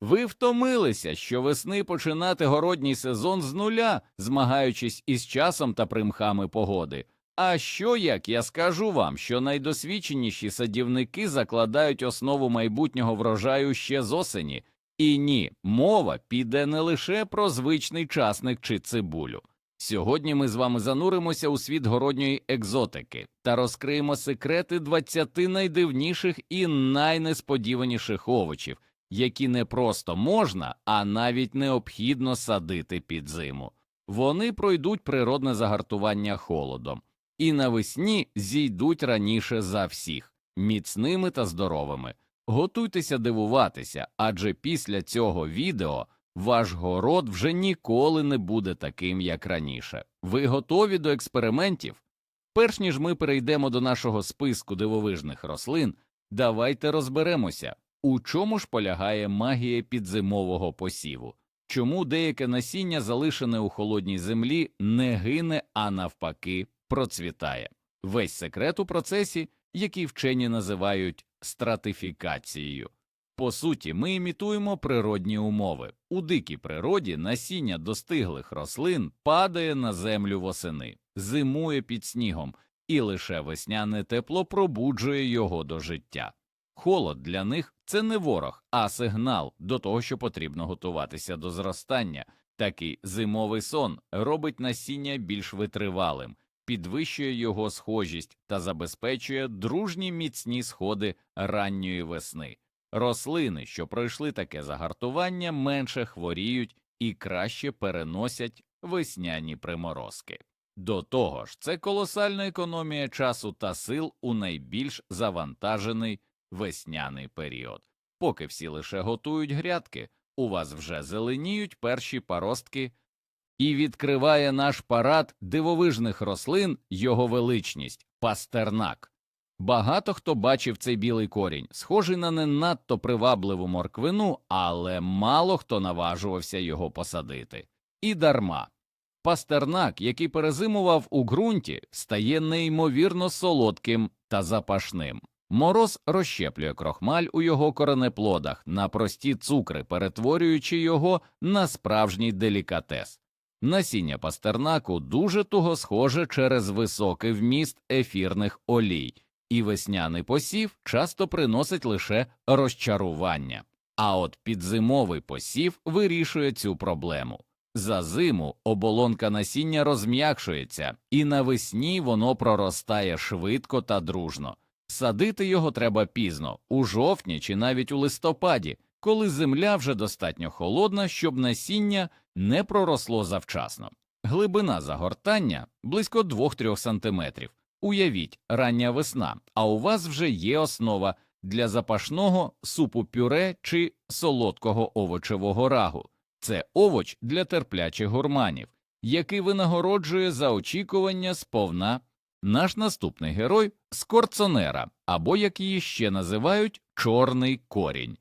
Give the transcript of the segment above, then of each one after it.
Ви втомилися щовесни починати городній сезон з нуля, змагаючись із часом та примхами погоди. А що як я скажу вам, що найдосвідченіші садівники закладають основу майбутнього врожаю ще з осені? І ні, мова піде не лише про звичний часник чи цибулю. Сьогодні ми з вами зануримося у світ городньої екзотики та розкриємо секрети 20 найдивніших і найнесподіваніших овочів, які не просто можна, а навіть необхідно садити під зиму. Вони пройдуть природне загартування холодом і навесні зійдуть раніше за всіх, міцними та здоровими. Готуйтеся дивуватися, адже після цього відео ваш город вже ніколи не буде таким, як раніше. Ви готові до експериментів? Перш ніж ми перейдемо до нашого списку дивовижних рослин, давайте розберемося, у чому ж полягає магія підзимового посіву, чому деяке насіння, залишене у холодній землі, не гине, а навпаки, процвітає. Весь секрет у процесі, який вчені називають стратифікацією. По суті, ми імітуємо природні умови. У дикій природі насіння достиглих рослин падає на землю восени, зимує під снігом, і лише весняне тепло пробуджує його до життя. Холод для них це не ворог, а сигнал до того, що потрібно готуватися до зростання. Такий зимовий сон робить насіння більш витривалим, підвищує його схожість та забезпечує дружні міцні сходи ранньої весни. Рослини, що пройшли таке загартування, менше хворіють і краще переносять весняні приморозки. До того ж, це колосальна економія часу та сил у найбільш завантажений весняний період. Поки всі лише готують грядки, у вас вже зеленіють перші паростки, і відкриває наш парад дивовижних рослин його величність пастернак. Багато хто бачив цей білий корінь, схожий на не надто привабливу морквину, але мало хто наважувався його посадити. І дарма. Пастернак, який перезимував у ґрунті, стає неймовірно солодким та запашним. Мороз розщеплює крохмаль у його коренеплодах на прості цукри, перетворюючи його на справжній делікатес. Насіння пастернаку дуже туго схоже через високий вміст ефірних олій, і весняний посів часто приносить лише розчарування. А от підзимовий посів вирішує цю проблему. За зиму оболонка насіння розм'якшується, і навесні воно проростає швидко та дружно. Садити його треба пізно, у жовтні чи навіть у листопаді, коли земля вже достатньо холодна, щоб насіння не проросло завчасно. Глибина загортання близько 2-3 см. Уявіть, рання весна, а у вас вже є основа для запашного супу пюре чи солодкого овочевого рагу. Це овоч для терплячих гурманів, який винагороджує за очікування сповна наш наступний герой скорцонера, або як її ще називають чорний корінь.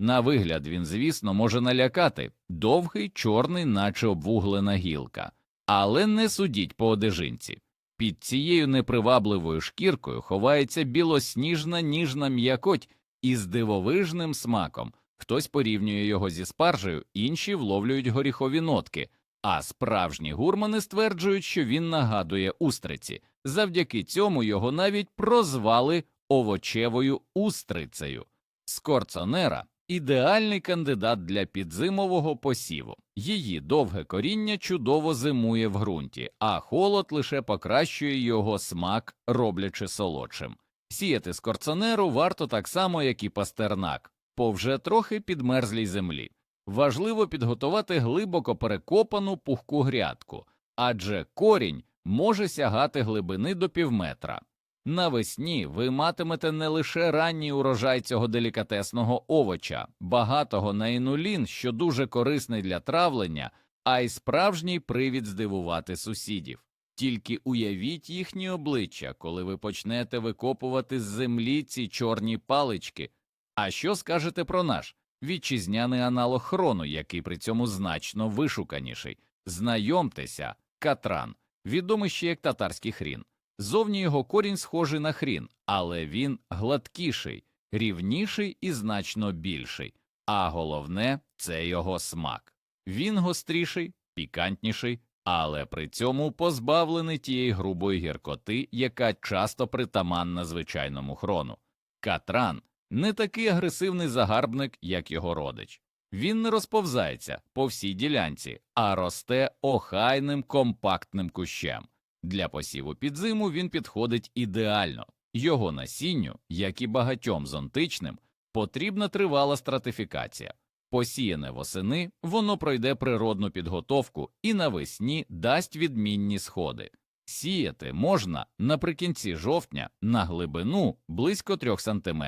На вигляд він, звісно, може налякати довгий, чорний, наче обвуглена гілка, але не судіть по одежинці. Під цією непривабливою шкіркою ховається білосніжна ніжна м'якоть із дивовижним смаком. Хтось порівнює його зі спаржею, інші вловлюють горіхові нотки, а справжні гурмани стверджують, що він нагадує устриці. Завдяки цьому його навіть прозвали овочевою устрицею. Скорцонера ідеальний кандидат для підзимового посіву. Її довге коріння чудово зимує в ґрунті, а холод лише покращує його смак, роблячи солодшим. Сіяти скорцонеру варто так само, як і пастернак, по вже трохи підмерзлій землі. Важливо підготувати глибоко перекопану пухку грядку, адже корінь може сягати глибини до півметра. Навесні ви матимете не лише ранній урожай цього делікатесного овоча, багатого на інулін, що дуже корисний для травлення, а й справжній привід здивувати сусідів. Тільки уявіть їхні обличчя, коли ви почнете викопувати з землі ці чорні палички. А що скажете про наш вітчизняний аналог хрону, який при цьому значно вишуканіший? Знайомтеся, катран, відомий ще як татарський хрін. Зовні його корінь схожий на хрін, але він гладкіший, рівніший і значно більший. а головне це його смак. Він гостріший, пікантніший, але при цьому позбавлений тієї грубої гіркоти, яка часто притаманна звичайному хрону. Катран не такий агресивний загарбник, як його родич. Він не розповзається по всій ділянці, а росте охайним компактним кущем. Для посіву під зиму він підходить ідеально. Його насінню, як і багатьом зонтичним, потрібна тривала стратифікація. Посіяне восени, воно пройде природну підготовку і навесні дасть відмінні сходи. Сіяти можна наприкінці жовтня на глибину близько 3 см.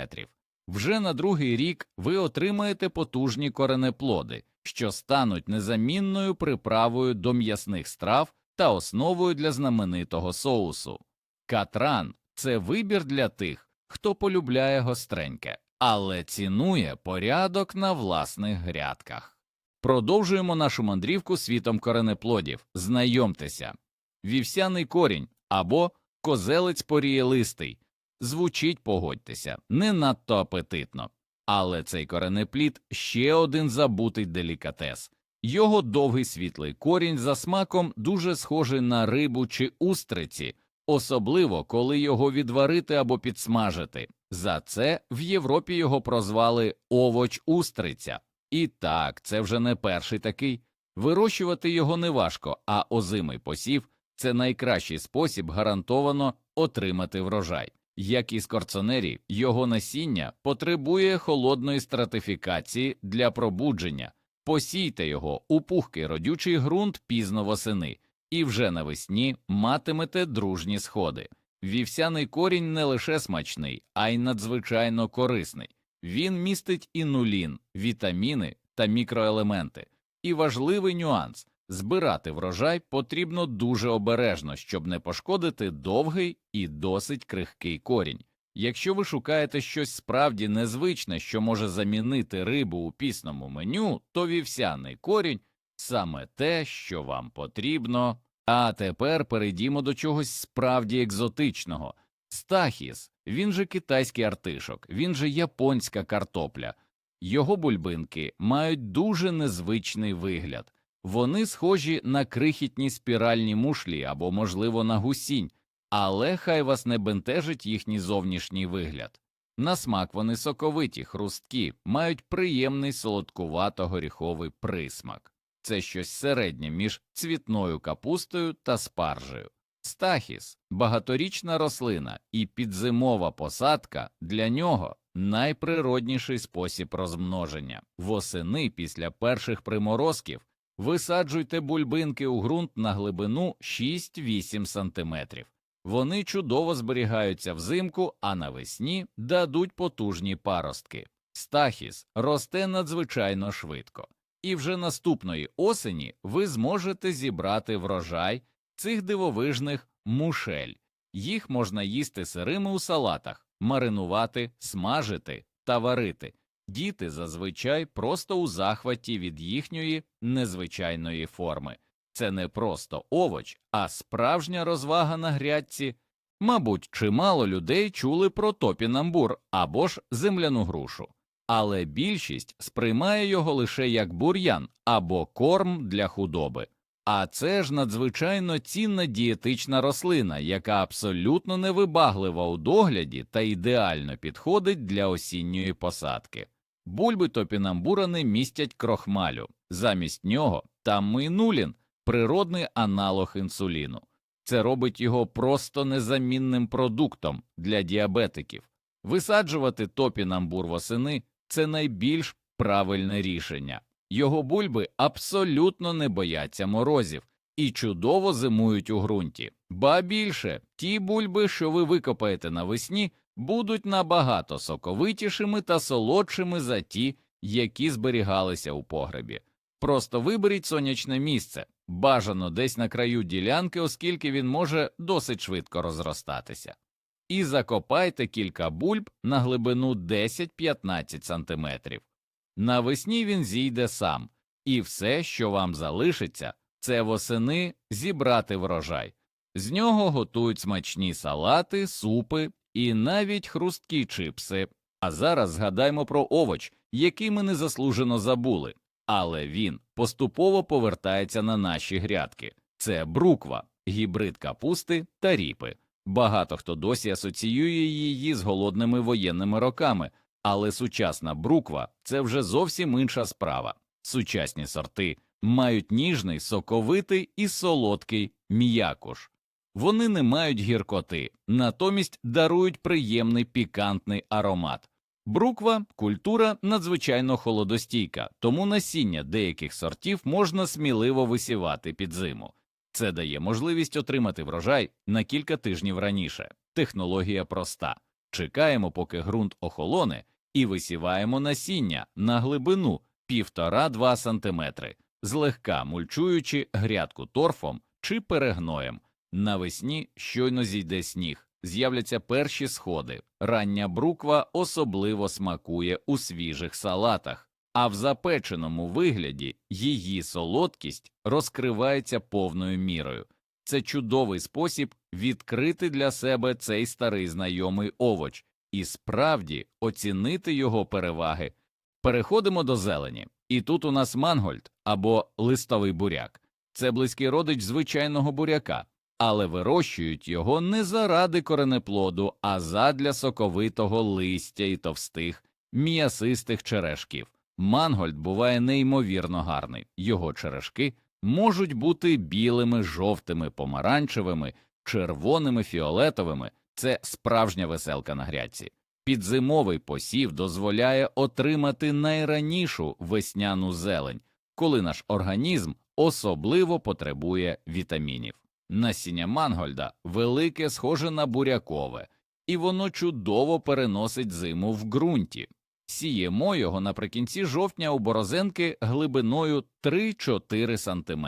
Вже на другий рік ви отримаєте потужні коренеплоди, що стануть незамінною приправою до м'ясних страв та основою для знаменитого соусу. Катран це вибір для тих, хто полюбляє гостреньке, але цінує порядок на власних грядках. Продовжуємо нашу мандрівку світом коренеплодів. Знайомтеся, вівсяний корінь або козелець порієлистий. Звучить, погодьтеся, не надто апетитно. Але цей коренеплід ще один забутий делікатес. Його довгий світлий корінь за смаком дуже схожий на рибу чи устриці, особливо коли його відварити або підсмажити. За це в Європі його прозвали овоч устриця. І так, це вже не перший такий. Вирощувати його неважко, а озимий посів це найкращий спосіб гарантовано отримати врожай. Як і скорцонері, його насіння потребує холодної стратифікації для пробудження. Посійте його у пухкий родючий ґрунт пізно восени, і вже навесні матимете дружні сходи. Вівсяний корінь не лише смачний, а й надзвичайно корисний. Він містить інулін, вітаміни та мікроелементи. І важливий нюанс збирати врожай потрібно дуже обережно, щоб не пошкодити довгий і досить крихкий корінь. Якщо ви шукаєте щось справді незвичне, що може замінити рибу у пісному меню, то вівсяний корінь саме те, що вам потрібно. А тепер перейдімо до чогось справді екзотичного. Стахіс, він же китайський артишок, він же японська картопля. Його бульбинки мають дуже незвичний вигляд. Вони схожі на крихітні спіральні мушлі або, можливо, на гусінь, але хай вас не бентежить їхній зовнішній вигляд. На смак вони соковиті, хрусткі, мають приємний солодкувато-горіховий присмак. Це щось середнє між цвітною капустою та спаржею. Стахіс багаторічна рослина і підзимова посадка для нього найприродніший спосіб розмноження. Восени після перших приморозків висаджуйте бульбинки у ґрунт на глибину 6-8 см. Вони чудово зберігаються взимку, а навесні дадуть потужні паростки. Стахіс росте надзвичайно швидко, і вже наступної осені ви зможете зібрати врожай цих дивовижних мушель. Їх можна їсти сирими у салатах, маринувати, смажити та варити. Діти зазвичай просто у захваті від їхньої незвичайної форми. Це не просто овоч, а справжня розвага на грядці. Мабуть, чимало людей чули про топінамбур або ж земляну грушу, але більшість сприймає його лише як бур'ян або корм для худоби. А це ж надзвичайно цінна дієтична рослина, яка абсолютно невибаглива у догляді та ідеально підходить для осінньої посадки. Бульби топінамбура не містять крохмалю, замість нього там минулін, природний аналог інсуліну. Це робить його просто незамінним продуктом для діабетиків. Висаджувати топінамбур восени це найбільш правильне рішення. Його бульби абсолютно не бояться морозів і чудово зимують у ґрунті. Ба більше, ті бульби, що ви викопаєте навесні, будуть набагато соковитішими та солодшими за ті, які зберігалися у погребі. Просто виберіть сонячне місце, бажано десь на краю ділянки, оскільки він може досить швидко розростатися. І закопайте кілька бульб на глибину 10-15 см. Навесні він зійде сам, і все, що вам залишиться, це восени зібрати врожай. З нього готують смачні салати, супи і навіть хрусткі чипси. А зараз згадаймо про овоч, який ми незаслужено забули, але він поступово повертається на наші грядки. Це бруква, гібрид капусти та ріпи. Багато хто досі асоціює її з голодними воєнними роками, але сучасна бруква це вже зовсім інша справа. Сучасні сорти мають ніжний, соковитий і солодкий м'якуш. Вони не мають гіркоти, натомість дарують приємний пікантний аромат. Бруква культура надзвичайно холодостійка, тому насіння деяких сортів можна сміливо висівати під зиму. Це дає можливість отримати врожай на кілька тижнів раніше. Технологія проста. Чекаємо, поки ґрунт охолоне, і висіваємо насіння на глибину 1,5-2 см, злегка мульчуючи грядку торфом чи перегноєм. Навесні щойно зійде сніг, з'являться перші сходи. Рання бруква особливо смакує у свіжих салатах, а в запеченому вигляді її солодкість розкривається повною мірою. Це чудовий спосіб відкрити для себе цей старий знайомий овоч і справді оцінити його переваги. Переходимо до зелені, і тут у нас мангольд або листовий буряк. Це близький родич звичайного буряка, але вирощують його не заради коренеплоду, а задля соковитого листя і товстих, м'ясистих черешків. Мангольд буває неймовірно гарний, його черешки можуть бути білими, жовтими, помаранчевими, червоними, фіолетовими це справжня веселка на грядці. Підзимовий посів дозволяє отримати найранішу весняну зелень, коли наш організм особливо потребує вітамінів. Насіння мангольда велике, схоже на бурякове, і воно чудово переносить зиму в ґрунті. Сіємо його наприкінці жовтня у борозенки глибиною 3-4 см.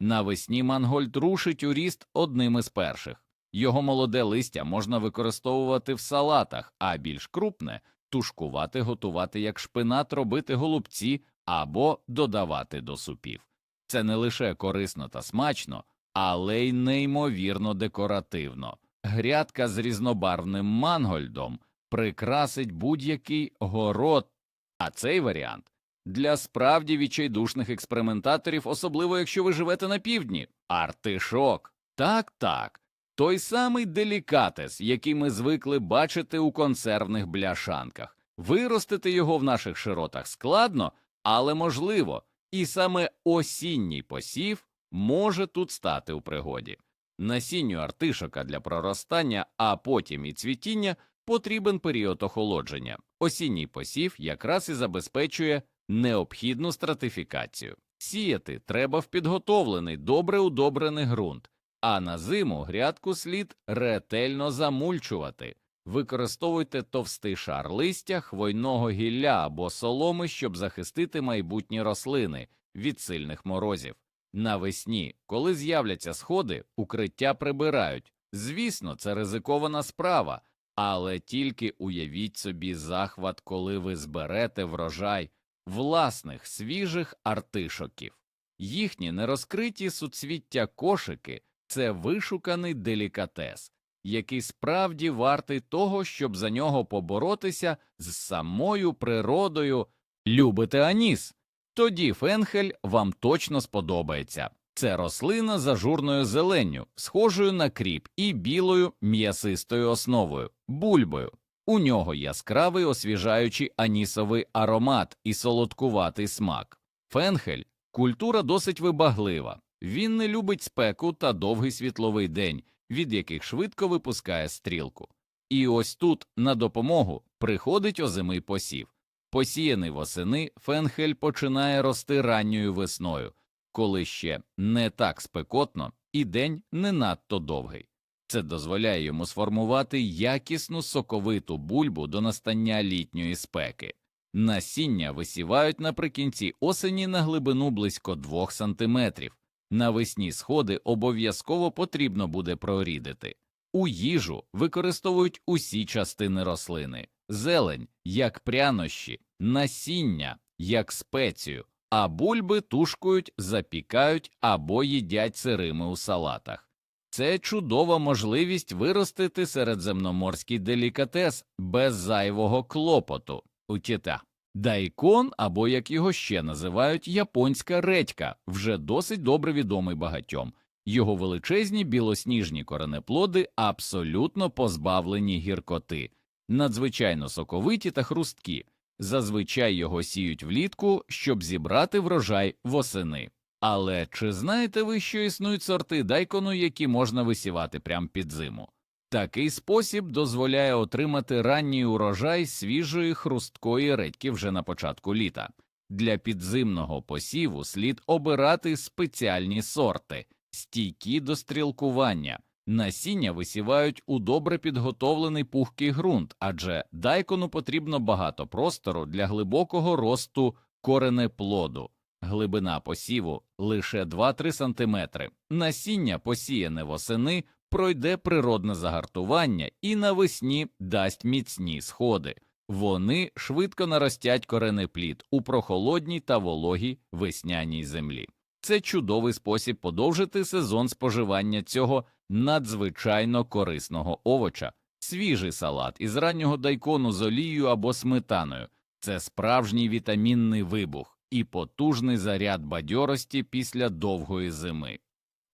Навесні мангольд рушить у ріст одним із перших. Його молоде листя можна використовувати в салатах, а більш крупне тушкувати, готувати як шпинат, робити голубці або додавати до супів. Це не лише корисно та смачно, але й неймовірно декоративно. Грядка з різнобарвним мангольдом прикрасить будь-який город, а цей варіант для справді відчайдушних експериментаторів, особливо якщо ви живете на півдні. Артишок. Так, так. Той самий делікатес, який ми звикли бачити у консервних бляшанках. Виростити його в наших широтах складно, але можливо, і саме осінній посів може тут стати у пригоді. Насінню артишока для проростання, а потім і цвітіння потрібен період охолодження. Осінній посів якраз і забезпечує необхідну стратифікацію. Сіяти треба в підготовлений, добре удобрений ґрунт, а на зиму грядку слід ретельно замульчувати. Використовуйте товстий шар листя, хвойного гілля або соломи, щоб захистити майбутні рослини від сильних морозів. Навесні, коли з'являться сходи, укриття прибирають. Звісно, це ризикована справа, але тільки уявіть собі захват, коли ви зберете врожай власних свіжих артишоків. Їхні нерозкриті суцвіття кошики це вишуканий делікатес, який справді вартий того, щоб за нього поборотися з самою природою. Любите аніс? Тоді фенхель вам точно сподобається. Це рослина з ажурною зеленню, схожою на кріп і білою м'ясистою основою, бульбою. У нього яскравий освіжаючий анісовий аромат і солодкуватий смак. Фенхель культура досить вибаглива. Він не любить спеку та довгий світловий день, від яких швидко випускає стрілку. І ось тут на допомогу приходить озимий посів. Посіяний восени фенхель починає рости ранньою весною, коли ще не так спекотно і день не надто довгий. Це дозволяє йому сформувати якісну соковиту бульбу до настання літньої спеки. Насіння висівають наприкінці осені на глибину близько 2 сантиметрів. Навесні сходи обов'язково потрібно буде прорідити. У їжу використовують усі частини рослини зелень як прянощі, насіння як спецію, а бульби тушкують, запікають або їдять сирими у салатах. Це чудова можливість виростити середземноморський делікатес без зайвого клопоту. Утіта. Дайкон, або як його ще називають, японська редька, вже досить добре відомий багатьом. Його величезні білосніжні коренеплоди абсолютно позбавлені гіркоти, надзвичайно соковиті та хрусткі. Зазвичай його сіють влітку, щоб зібрати врожай восени. Але чи знаєте ви, що існують сорти дайкону, які можна висівати прямо під зиму? Такий спосіб дозволяє отримати ранній урожай свіжої хрусткої редьки вже на початку літа. Для підзимного посіву слід обирати спеціальні сорти, стійкі до стрілкування. Насіння висівають у добре підготовлений пухкий ґрунт, адже дайкону потрібно багато простору для глибокого росту коренеплоду. Глибина посіву лише 2-3 см. Насіння, посіяне восени, пройде природне загартування і навесні дасть міцні сходи. Вони швидко наростять коренеплід у прохолодній та вологій весняній землі. Це чудовий спосіб подовжити сезон споживання цього надзвичайно корисного овоча. Свіжий салат із раннього дайкону з олією або сметаною це справжній вітамінний вибух і потужний заряд бадьорості після довгої зими.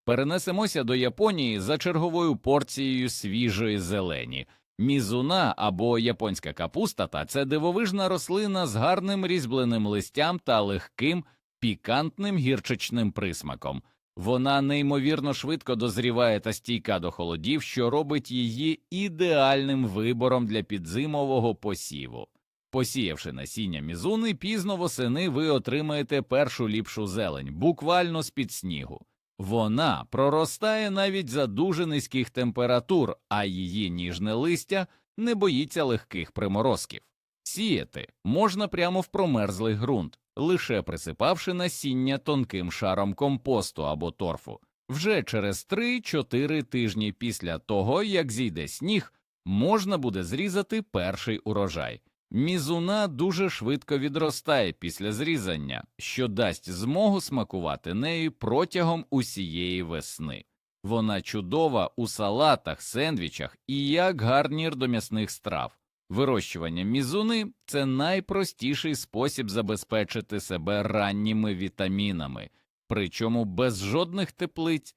Перенесемося до Японії за черговою порцією свіжої зелені. Мізуна або японська капустата це дивовижна рослина з гарним різьбленим листям та легким пікантним гірчичним присмаком. Вона неймовірно швидко дозріває та стійка до холодів, що робить її ідеальним вибором для підзимового посіву. Посіявши насіння мізуни, пізно восени ви отримаєте першу ліпшу зелень, буквально з під снігу. Вона проростає навіть за дуже низьких температур, а її ніжне листя не боїться легких приморозків. Сіяти можна прямо в промерзлий ґрунт, лише присипавши насіння тонким шаром компосту або торфу. Вже через 3-4 тижні після того, як зійде сніг, можна буде зрізати перший урожай. Мізуна дуже швидко відростає після зрізання, що дасть змогу смакувати нею протягом усієї весни. Вона чудова у салатах, сендвічах і як гарнір до м'ясних страв. Вирощування мізуни це найпростіший спосіб забезпечити себе ранніми вітамінами, причому без жодних теплиць.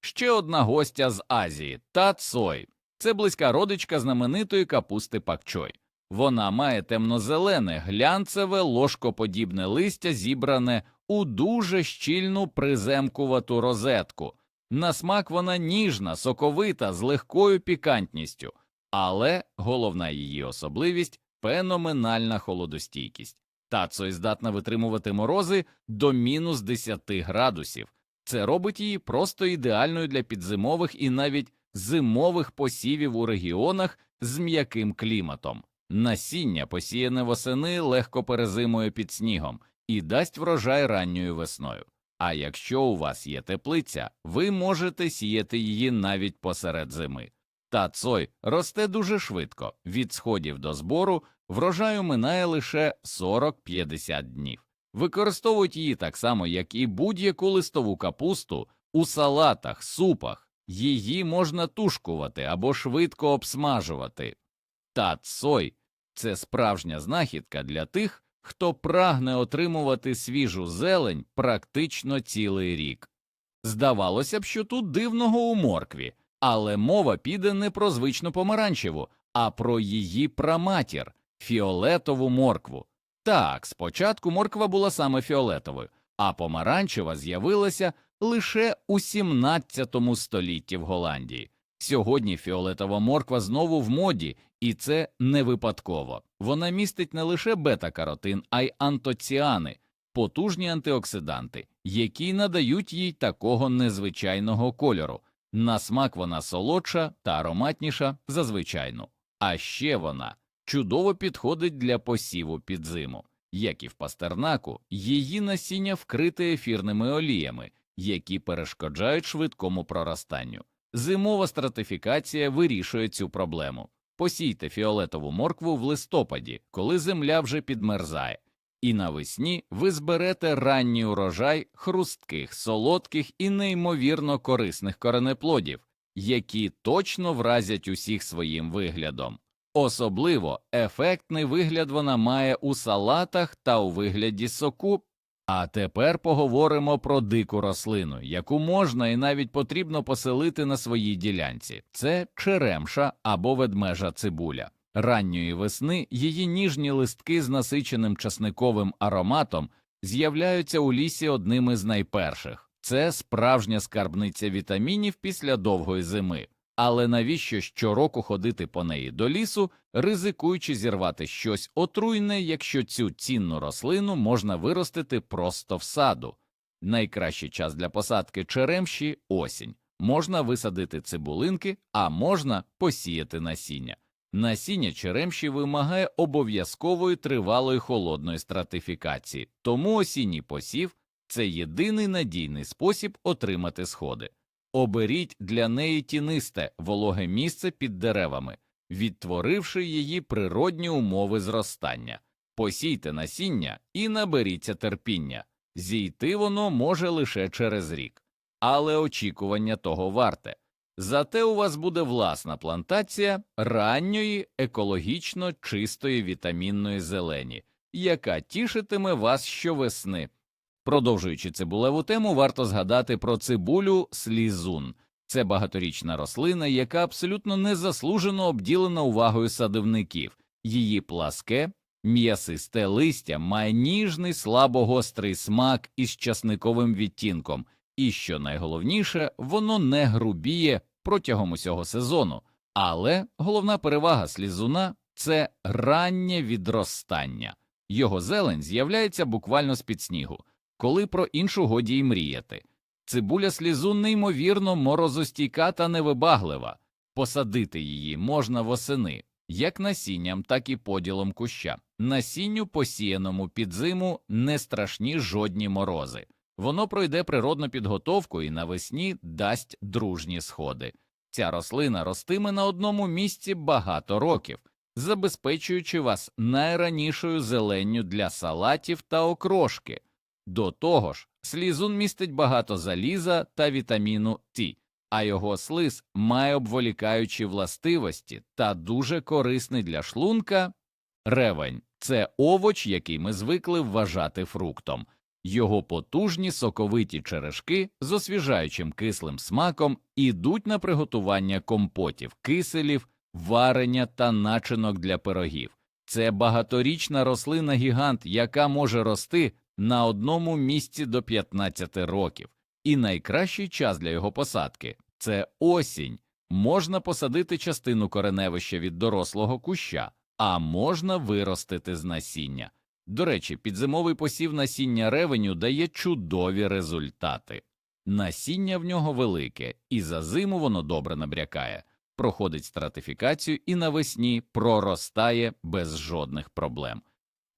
Ще одна гостя з Азії та цой. Це близька родичка знаменитої капусти пакчой. Вона має темно-зелене, глянцеве, ложкоподібне листя, зібране у дуже щільну приземкувату розетку. На смак вона ніжна, соковита, з легкою пікантністю, але головна її особливість феноменальна холодостійкість. Тацой здатна витримувати морози до мінус 10 градусів. Це робить її просто ідеальною для підзимових і навіть зимових посівів у регіонах з м'яким кліматом. Насіння, посіяне восени, легко перезимує під снігом і дасть врожай ранньою весною. А якщо у вас є теплиця, ви можете сіяти її навіть посеред зими. Та цой росте дуже швидко, від сходів до збору врожаю минає лише 40-50 днів. Використовують її так само, як і будь-яку листову капусту у салатах, супах, її можна тушкувати або швидко обсмажувати. Та цой це справжня знахідка для тих, хто прагне отримувати свіжу зелень практично цілий рік. Здавалося б, що тут дивного у моркві, але мова піде не про звичну помаранчеву, а про її праматір фіолетову моркву. Так, спочатку морква була саме фіолетовою, а помаранчева з'явилася лише у 17 столітті в Голландії. Сьогодні фіолетова морква знову в моді, і це не випадково. Вона містить не лише бета-каротин, а й антоціани, потужні антиоксиданти, які надають їй такого незвичайного кольору. На смак вона солодша та ароматніша за звичайну. А ще вона чудово підходить для посіву під зиму. Як і в пастернаку, її насіння вкрите ефірними оліями, які перешкоджають швидкому прорастанню. Зимова стратифікація вирішує цю проблему. Посійте фіолетову моркву в листопаді, коли земля вже підмерзає, і навесні ви зберете ранній урожай хрустких, солодких і неймовірно корисних коренеплодів, які точно вразять усіх своїм виглядом. Особливо ефектний вигляд вона має у салатах та у вигляді соку. А тепер поговоримо про дику рослину, яку можна і навіть потрібно поселити на своїй ділянці. Це черемша або ведмежа цибуля. Ранньої весни її ніжні листки з насиченим часниковим ароматом з'являються у лісі одними з найперших. Це справжня скарбниця вітамінів після довгої зими. Але навіщо щороку ходити по неї до лісу, ризикуючи зірвати щось отруйне, якщо цю цінну рослину можна виростити просто в саду? Найкращий час для посадки черемші осінь. Можна висадити цибулинки, а можна посіяти насіння. Насіння черемші вимагає обов'язкової тривалої холодної стратифікації, тому осінній посів це єдиний надійний спосіб отримати сходи. Оберіть для неї тінисте вологе місце під деревами, відтворивши її природні умови зростання. Посійте насіння і наберіться терпіння. Зійти воно може лише через рік, але очікування того варте. Зате у вас буде власна плантація ранньої екологічно чистої вітамінної зелені, яка тішитиме вас щовесни. Продовжуючи цибулеву тему, варто згадати про цибулю слізун. Це багаторічна рослина, яка абсолютно незаслужено обділена увагою садівників. Її пласке, м'ясисте листя має ніжний слабогострий смак із часниковим відтінком, і, що найголовніше, воно не грубіє протягом усього сезону. Але головна перевага слізуна це раннє відростання. Його зелень з'являється буквально з під снігу коли про іншу годі й мріяти. Цибуля слізу неймовірно морозостійка та невибаглива. Посадити її можна восени, як насінням, так і поділом куща. Насінню, посіяному під зиму, не страшні жодні морози. Воно пройде природну підготовку і навесні дасть дружні сходи. Ця рослина ростиме на одному місці багато років, забезпечуючи вас найранішою зеленню для салатів та окрошки. До того ж, слізун містить багато заліза та вітаміну Т, а його слиз має обволікаючі властивості та дуже корисний для шлунка. Ревень це овоч, який ми звикли вважати фруктом. Його потужні соковиті черешки з освіжаючим кислим смаком ідуть на приготування компотів, киселів, варення та начинок для пирогів. Це багаторічна рослина гігант, яка може рости на одному місці до 15 років, і найкращий час для його посадки це осінь. Можна посадити частину кореневища від дорослого куща, а можна виростити з насіння. До речі, підзимовий посів насіння ревеню дає чудові результати. Насіння в нього велике, і за зиму воно добре набрякає, проходить стратифікацію і навесні проростає без жодних проблем.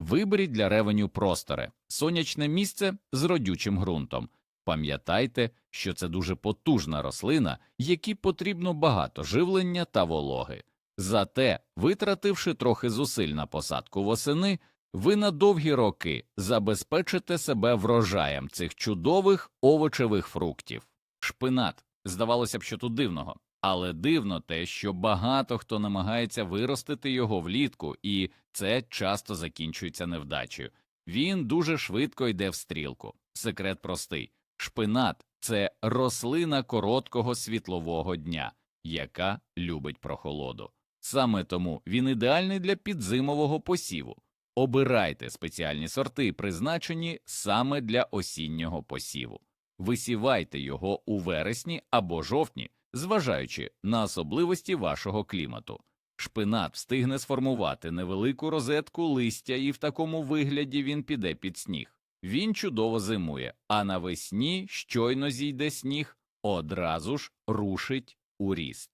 Виберіть для ревеню просторе, сонячне місце з родючим ґрунтом. Пам'ятайте, що це дуже потужна рослина, якій потрібно багато живлення та вологи. Зате, витративши трохи зусиль на посадку восени, ви на довгі роки забезпечите себе врожаєм цих чудових овочевих фруктів. Шпинат, здавалося б, що тут дивного, але дивно те, що багато хто намагається виростити його влітку, і це часто закінчується невдачею. Він дуже швидко йде в стрілку. Секрет простий шпинат це рослина короткого світлового дня, яка любить прохолоду. Саме тому він ідеальний для підзимового посіву. Обирайте спеціальні сорти, призначені саме для осіннього посіву. Висівайте його у вересні або жовтні, зважаючи на особливості вашого клімату. Шпинат встигне сформувати невелику розетку листя, і в такому вигляді він піде під сніг. Він чудово зимує, а навесні щойно зійде сніг, одразу ж рушить у ріст.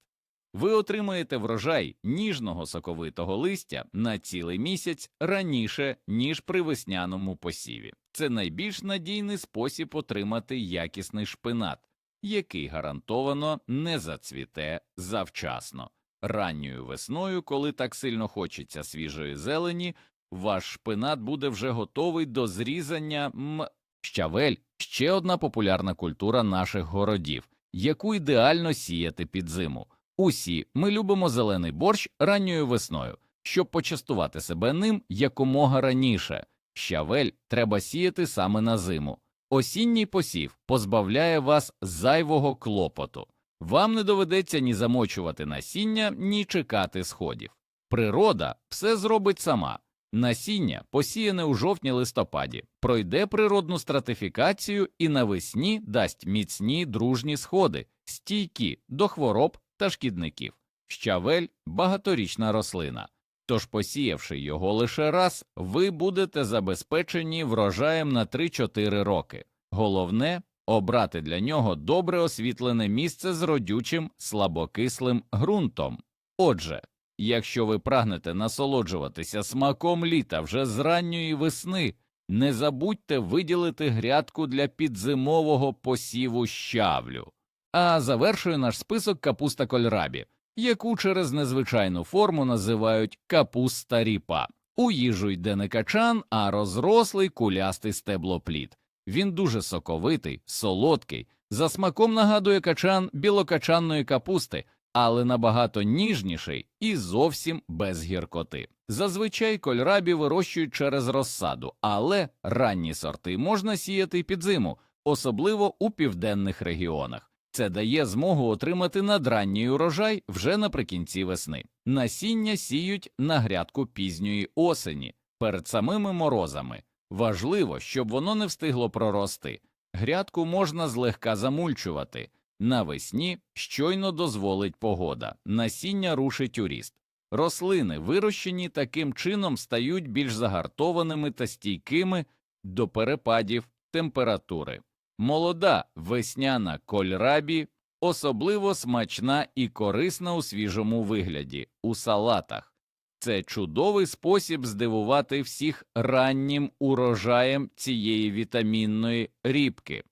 Ви отримаєте врожай ніжного соковитого листя на цілий місяць раніше, ніж при весняному посіві. Це найбільш надійний спосіб отримати якісний шпинат, який гарантовано не зацвіте завчасно. Ранньою весною, коли так сильно хочеться свіжої зелені, ваш шпинат буде вже готовий до зрізання м. Щавель ще одна популярна культура наших городів, яку ідеально сіяти під зиму. Усі ми любимо зелений борщ ранньою весною, щоб почастувати себе ним якомога раніше. Щавель треба сіяти саме на зиму. Осінній посів позбавляє вас зайвого клопоту. Вам не доведеться ні замочувати насіння, ні чекати сходів. Природа все зробить сама. Насіння, посіяне у жовтні-листопаді, пройде природну стратифікацію і навесні дасть міцні дружні сходи, стійкі до хвороб та шкідників. Щавель багаторічна рослина. Тож, посіявши його лише раз, ви будете забезпечені врожаєм на 3-4 роки. Головне обрати для нього добре освітлене місце з родючим слабокислим ґрунтом. Отже, якщо ви прагнете насолоджуватися смаком літа вже з ранньої весни, не забудьте виділити грядку для підзимового посіву щавлю. А завершує наш список капуста кольрабі, яку через незвичайну форму називають капуста ріпа. У їжу йде не качан, а розрослий кулястий стеблоплід. Він дуже соковитий, солодкий, за смаком нагадує качан білокачанної капусти, але набагато ніжніший і зовсім без гіркоти. Зазвичай кольрабі вирощують через розсаду, але ранні сорти можна сіяти під зиму, особливо у південних регіонах. Це дає змогу отримати надранній урожай вже наприкінці весни. Насіння сіють на грядку пізньої осені перед самими морозами. Важливо, щоб воно не встигло прорости. Грядку можна злегка замульчувати. Навесні щойно дозволить погода, насіння рушить у ріст. Рослини, вирощені таким чином, стають більш загартованими та стійкими до перепадів температури. Молода весняна кольрабі особливо смачна і корисна у свіжому вигляді, у салатах. Це чудовий спосіб здивувати всіх раннім урожаєм цієї вітамінної рібки.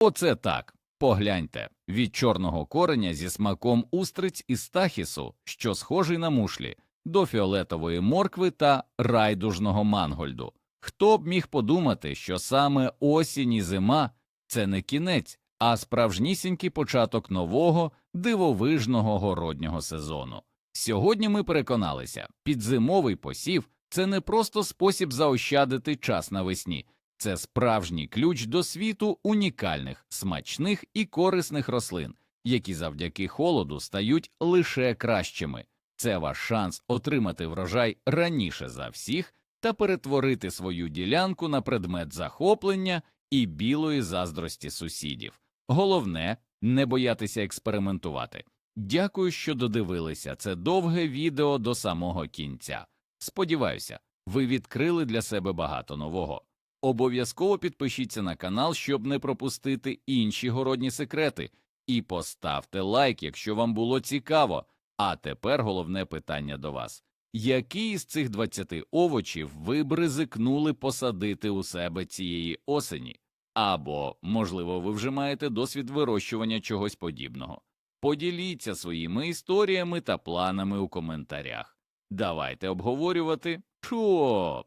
Оце так. Погляньте від чорного кореня зі смаком устриць і стахісу, що схожий на мушлі, до фіолетової моркви та райдужного мангольду. Хто б міг подумати, що саме осінь і зима це не кінець, а справжнісінький початок нового дивовижного городнього сезону. Сьогодні ми переконалися, підзимовий посів це не просто спосіб заощадити час навесні, це справжній ключ до світу унікальних, смачних і корисних рослин, які завдяки холоду стають лише кращими. Це ваш шанс отримати врожай раніше за всіх та перетворити свою ділянку на предмет захоплення і білої заздрості сусідів. Головне не боятися експериментувати. Дякую, що додивилися це довге відео до самого кінця. Сподіваюся, ви відкрили для себе багато нового. Обов'язково підпишіться на канал, щоб не пропустити інші городні секрети, і поставте лайк, якщо вам було цікаво. А тепер головне питання до вас. Які із цих 20 овочів ви б ризикнули посадити у себе цієї осені? Або, можливо, ви вже маєте досвід вирощування чогось подібного. Поділіться своїми історіями та планами у коментарях. Давайте обговорювати. Чо?